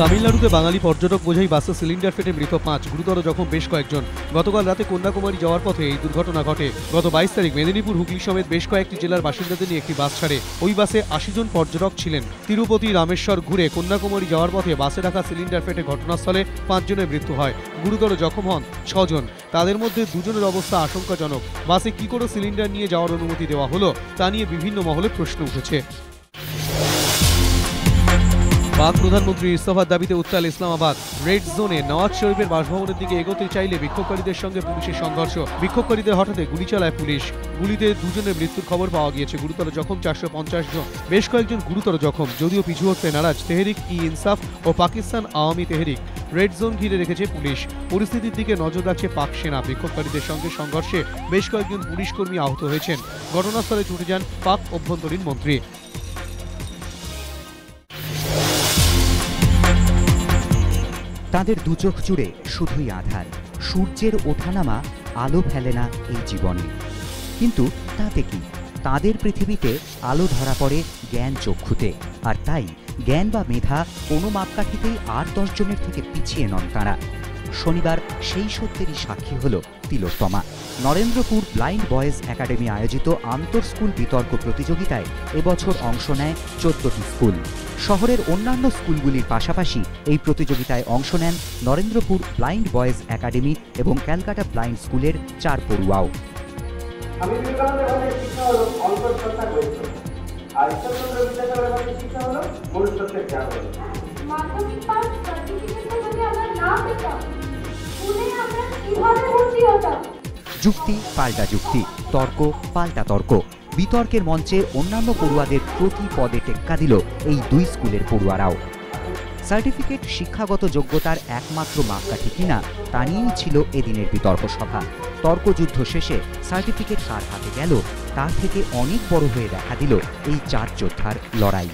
তামিলনাড়ুতে বাঙালি পর্যটক বোঝাই বাসে সিলিন্ডার ফেটে মৃত পাঁচ, গুরুতর জখম বেশ কয়েকজন। গতকাল রাতে কন্যাকুমারী যাওয়ার পথে এই দুর্ঘটনা ঘটে। গত বাইশ তারিখ মেদিনীপুর, হুগলি সমেত বেশ কয়েকটি জেলার বাসিন্দাদের নিয়ে একটি বাস ছাড়ে। ওই বাসে আশি জন পর্যটক ছিলেন। তিরুপতি, রামেশ্বর ঘুরে কন্যাকুমারী যাওয়ার পথে বাসে রাখা সিলিন্ডার ফেটে ঘটনাস্থলে পাঁচজনের মৃত্যু হয়। গুরুতর জখম হন ছজন তাদের মধ্যে দুজনের অবস্থা আশঙ্কাজনক। বাসে কি করে সিলিন্ডার নিয়ে যাওয়ার অনুমতি দেওয়া হলো, তা নিয়ে বিভিন্ন মহলে প্রশ্ন উঠেছে। পাক প্রধানমন্ত্রী ইস্তফার দাবিতে উত্তাল ইসলামাবাদ। রেড জোনে নওয়াজ শরীফের বাসভবনের দিকে এগোতে চাইলে বিক্ষোভকারীদের সঙ্গে পুলিশের সংঘর্ষ। বিক্ষোভকারীদের হঠাৎ গুলি চালায় পুলিশ। গুলিতে দুজনের মৃত্যুর খবর পাওয়া গিয়েছে। গুরুতর জখম চারশো পঞ্চাশ জন। বেশ কয়েকজন গুরুতর জখম, যদিও পিছু হটতে নারাজ। তেহরিক ই ইনসাফ ও পাকিস্তান আওয়ামী তেহরিক। রেড জোন ঘিরে রেখেছে পুলিশ। পরিস্থিতির দিকে নজর রাখছে পাক সেনা। বিক্ষোভকারীদের সঙ্গে সংঘর্ষে বেশ কয়েকজন পুলিশ কর্মী আহত হয়েছেন। ঘটনাস্থলে ছুটে যান পাক অভ্যন্তরীণ মন্ত্রী। তাদের দুচোখ জুড়ে শুধুই আধার। সূর্যের ওঠানামা আলো ফেলে না এই জীবনে। কিন্তু তাতে কি? তাদের পৃথিবীতে আলো ধরা পড়ে জ্ঞান চক্ষুতে। আর তাই জ্ঞান বা মেধা কোনো মাপকাঠিতেই আর দশজনের থেকে পিছিয়ে নন তাঁরা। শনিবার সেই সত্যেরই সাক্ষী হল Tilottama Narendrapur blind boys academy আয়োজিত আন্তর স্কুল বিতর্ক প্রতিযোগিতায় এবছর অংশ নেয় চোদ্দটি স্কুল। শহরের অন্যান্য স্কুলগুলির পাশাপাশি এই প্রতিযোগিতায় অংশ নেন নরেন্দ্রপুর ব্লাইন্ড বয়েজ একাডেমি এবং ক্যালকাটা ব্লাইন্ড স্কুলের চার পড়ুয়াও। আমি বিবেকানন্দের শিক্ষা হলো অন্তঃসত্ত্বা গরিষ্ঠ আর ঈশ্বরচন্দ্র বিদ্যাসাগরের শিক্ষা হলো মনুষ্যত্বের জাগরণ মাধ্যমিক পাস যুক্তি পাল্টা যুক্তি, তর্ক পাল্টা তর্ক। বিতর্কের মঞ্চে অন্যান্য পড়ুয়াদের প্রতি পদে টেক্কা দিল এই দুই স্কুলের পড়ুয়ারাও। সার্টিফিকেট শিক্ষাগত যোগ্যতার একমাত্র মাপকাঠি কিনা, তা নিয়েই ছিল এদিনের বিতর্ক সভা। তর্কযুদ্ধ শেষে সার্টিফিকেট কার হাতে গেল, তার থেকে অনেক বড় হয়ে দেখা দিল এই চার যোদ্ধার লড়াই।